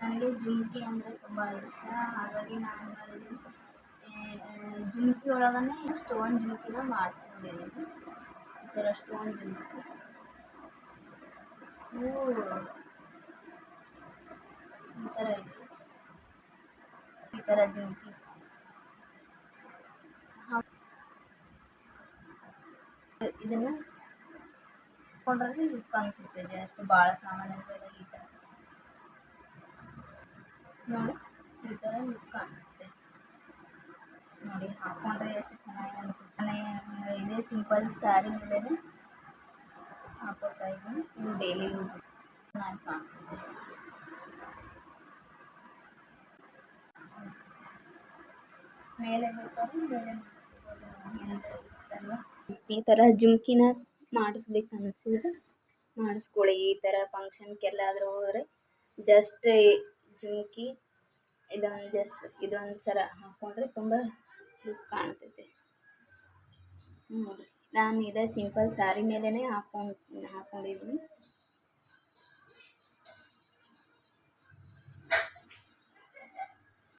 ನನಗೆ ಜುಮ್ಕಿ ಅಂದರೆ ತುಂಬ ಇಷ್ಟ ಹಾಗಾಗಿ ನಾನು ಏನು ಮಾಡಿದ್ದೀನಿ ಜುಮ್ಕಿ ಒಳಗನೆ ಸ್ಟೋನ್ ಜುಮ್ಕಿನ ಮಾಡಿಸ್ಕೊಂಡಿದ್ದೀನಿ ಈ ಥರ ಸ್ಟೋನ್ ಜುಮ್ಕಿ ಇವು ಈ ಥರ ಇದೆ ಈ ಥರ ಜುಮ್ಕಿ ಇದನ್ನು ಹಾಕೊಂಡ್ರೆ ಲುಕ್ ಅನಿಸುತ್ತೆ ಜಸ್ಟ್ ಭಾಳ ಸಾಮಾನ್ಯಗಳು ಈ ಥರ ನೋಡಿ, ಈ ಥರ ಲುಕ್ ಕಾಣುತ್ತೆ. ನೋಡಿ ಹಾಕೊಂಡ್ರೆ ಎಷ್ಟು ಚೆನ್ನಾಗಿ ಅನಿಸುತ್ತೆ. ಇದೇ ಸಿಂಪಲ್ ಸ್ಯಾರಿ ಮೇಲೆ ಹಾಕೋತಾ ಇದ್ದೀನಿ. ಇದು ಡೈಲಿ ಯೂಸ್ ಚೆನ್ನಾಗಿ ಕಾಣ್ತದೆ. ಮೇಲೆ ಮೇಲೆ ಈ ಥರ ಜುಮ್ಕಿನ ಮಾಡಿಸ್ಬೇಕು ಅನಿಸಿದ್ರೆ ಮಾಡಿಸ್ಕೊಳ್ಳಿ. ಈ ಥರ ಫಂಕ್ಷನ್ಗೆಲ್ಲಾದರೂ ಹೋದರೆ ಜಸ್ಟ್ ಜುಮ್ಕಿ ಇದೊಂದು ಜಸ್ಟ್ ಇದೊಂದು ಸರ ಹಾಕ್ಕೊಂಡ್ರೆ ತುಂಬ ಲುಕ್ ಕಾಣ್ತೈತೆ. ನೋಡಿ ನಾನು ಇದೇ ಸಿಂಪಲ್ ಸ್ಯಾರಿ ಮೇಲೇ ಹಾಕ್ಕೊಂಡು ಹಾಕ್ಕೊಂಡಿದ್ದೀನಿ